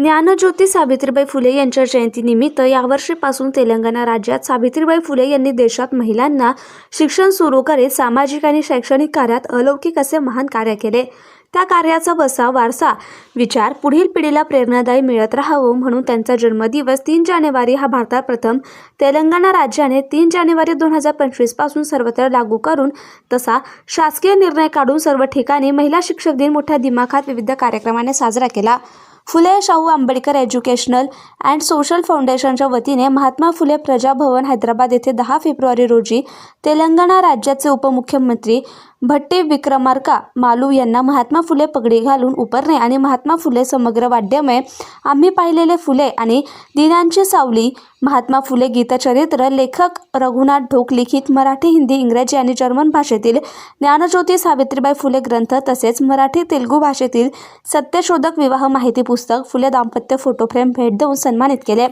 ज्ञानज्योती सावित्रीबाई फुले यांच्या जयंतीनिमित्त यावर्षीपासून तेलंगणा राज्यात सावित्रीबाई फुले यांनी देशात महिलांना शिक्षण सुरू करीत सामाजिक आणि शैक्षणिक कार्यात अलौकिक असे महान कार्य केले. त्या कार्याचा वसा वारसा विचार पुढील पिढीला प्रेरणादायी मिळत राहावं म्हणून त्यांचा जन्मदिवस तीन जानेवारी हा भारतात प्रथम तेलंगणा राज्याने तीन जानेवारी दोन हजार पंचवीसपासून सर्वत्र लागू करून तसा शासकीय निर्णय काढून सर्व ठिकाणी महिला शिक्षक दिन मोठ्या दिमाखात विविध कार्यक्रमाने साजरा केला. Phule Shahu Ambedkar educational and social फाउंडेशनच्या वतीने महात्मा फुले प्रजाभवन हैदराबाद येथे दहा फेब्रुवारी रोजी तेलंगणा राज्याचे उपमुख्यमंत्री भट्टी विक्रमार्का मालू यांना महात्मा फुले पगडी घालून उपरणे आणि महात्मा फुले समग्र वाद्यमय आम्ही पाहिलेले फुले आणि दिनांची सावली महात्मा फुले गीतचरित्र लेखक रघुनाथ ढोक लिखित मराठी हिंदी इंग्रजी आणि जर्मन भाषेतील ज्ञानज्योती सावित्रीबाई फुले ग्रंथ तसेच मराठी तेलुगू भाषेतील सत्यशोधक विवाह माहिती पुस्तक फुले दाम्पत्य फोटो फ्रेम भेट देऊन सन्मानित केले.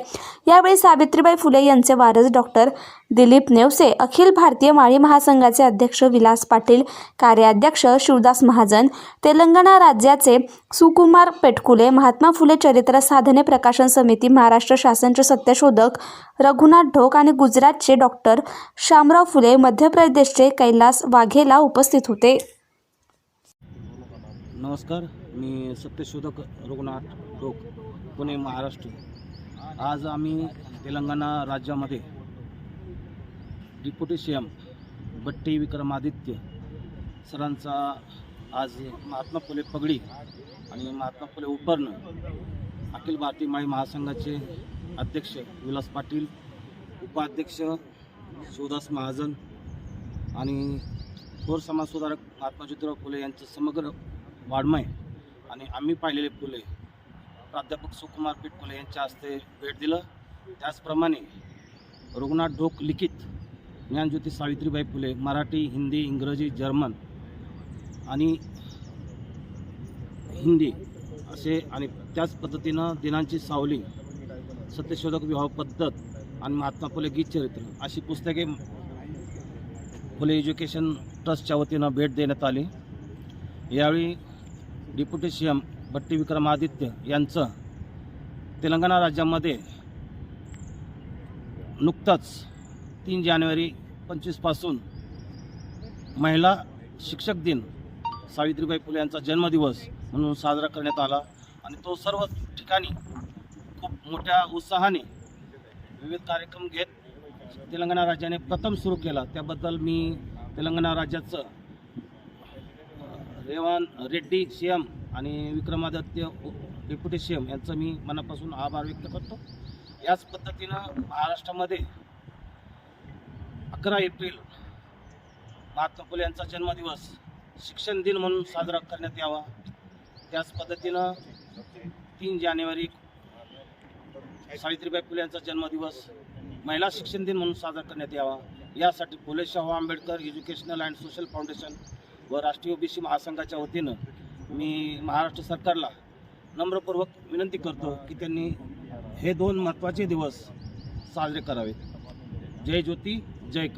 यावेळी सावित्रीबाई फुले यांचे वारस डॉक्टर दिलीप नेवसे अखिल भारतीय माळी महासंघाचे अध्यक्ष विलास पाटील कार्याध्यक्ष शिवदास महाजन तेलंगणा राज्याचे सुकुमार पेटकुले महात्मा फुले चरित्र साधने प्रकाशन समिती महाराष्ट्र शासनचे सत्यशोधक रघुनाथ ढोक आणि गुजरातचे डॉक्टर शामराव फुले मध्य प्रदेशचे कैलास वाघेला उपस्थित होते. नमस्कार मी सत्यशोधक रघुनाथ ढोक पुणे महाराष्ट्र. आज आम्ही तेलंगणा राज्यामध्ये डिप्युटी सी एम बट्टी विक्रमादित्य सरांचा आज महात्मा फुले पगडी आणि महात्मा फुले उपर्ण अखिल भारतीय माळी महासंघाचे अध्यक्ष विलास पाटील उपाध्यक्ष शिवदास महाजन आणि थोर समाजसुधारक महात्मा ज्योतिराव फुले यांचं समग्र वाड्मय आणि आम्ही पाहिलेले फुले प्राध्यापक सुकुमार पिटकुले यांच्या हस्ते भेट दिलं. त्याचप्रमाणे रघुनाथ ढोक लिखित ज्ञानज्योती सावित्रीबाई फुले मराठी हिंदी इंग्रजी जर्मन आणि हिंदी असे आणि त्याच पद्धतीनं दिनांची सावली सत्यशोधक विवाह पद्धत आणि महात्मा फुले गीत चरित्र अशी पुस्तके फुले एज्युकेशन ट्रस्टच्या वतीनं भेट देण्यात आली. यावेळी deputy C M Bhatti Vikramaditya यांचं तेलंगणा राज्यामध्ये नुकतंच तीन जानेवारी पंचवीसपासून महिला शिक्षक दिन. सावित्रीबाई फुले यांचा जन्मदिवस म्हणून साजरा करण्यात आला. आणि तो सर्व ठिकाणी खूप मोठ्या उत्साहाने विविध कार्यक्रम घेत तेलंगणा राज्याने प्रथम सुरू केला. त्याबद्दल मी तेलंगणा राज्याचं रेवान रेड्डी सी एम आणि विक्रमादित्य डेप्युटी सी एम यांचं मी मनापासून आभार व्यक्त करतो. याच पद्धतीनं महाराष्ट्रामध्ये अकरा एप्रिल महात्मा फुले यांचा जन्मदिवस. शिक्षण दिन म्हणून साजरा करण्यात यावा. त्याच पद्धतीनं तीन जानेवारी सावित्रीबाई फुले यांचा जन्मदिवस महिला शिक्षण दिन म्हणून साजरा करण्यात यावा. यासाठी Phule Shahu Ambedkar educational and social foundation व राष्ट्रीय ओबीसी महासंघाच्या वतीनं मी महाराष्ट्र सरकारला नम्रपूर्वक विनंती करतो की त्यांनी हे दोन महत्त्वाचे दिवस साजरे करावेत. जय ज्योती. जय